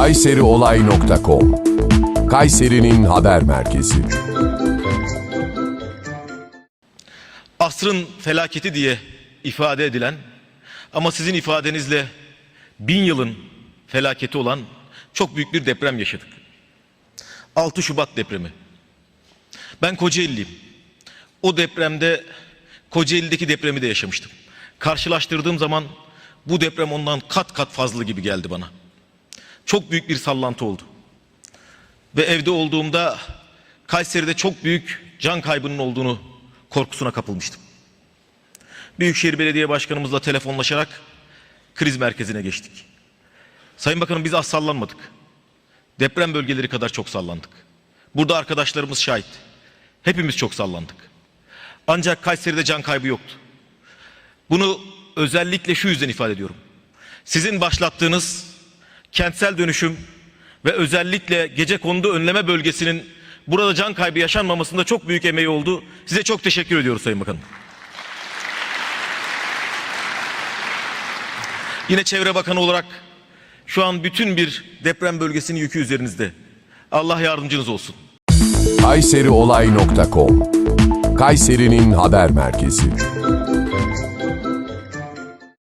kayseriolay.com Kayseri'nin haber merkezi. asrın felaketi diye ifade edilen ama sizin ifadenizle bin yılın felaketi olan çok büyük bir deprem yaşadık. 6 Şubat depremi. Ben Kocaeli'liyim. O depremde Kocaeli'deki depremi de yaşamıştım. Karşılaştırdığım zaman bu deprem ondan kat kat fazla gibi geldi bana. Çok büyük bir sallantı oldu. Ve evde olduğumda Kayseri'de çok büyük can kaybının olduğunu korkusuna kapılmıştım. Büyükşehir Belediye Başkanımızla telefonlaşarak kriz merkezine geçtik. Sayın Bakanım biz az sallanmadık. Deprem bölgeleri kadar çok sallandık. Burada arkadaşlarımız şahit. Hepimiz çok sallandık. Ancak Kayseri'de can kaybı yoktu. Bunu özellikle şu yüzden ifade ediyorum. Sizin başlattığınız kentsel dönüşüm ve özellikle gece kondu önleme bölgesinin burada can kaybı yaşanmamasında çok büyük emeği oldu. Size çok teşekkür ediyoruz Sayın Bakanım. Yine Çevre Bakanı olarak şu an bütün bir deprem bölgesinin yükü üzerinizde. Allah yardımcınız olsun. kayseriolay.com Kayseri'nin haber merkezi.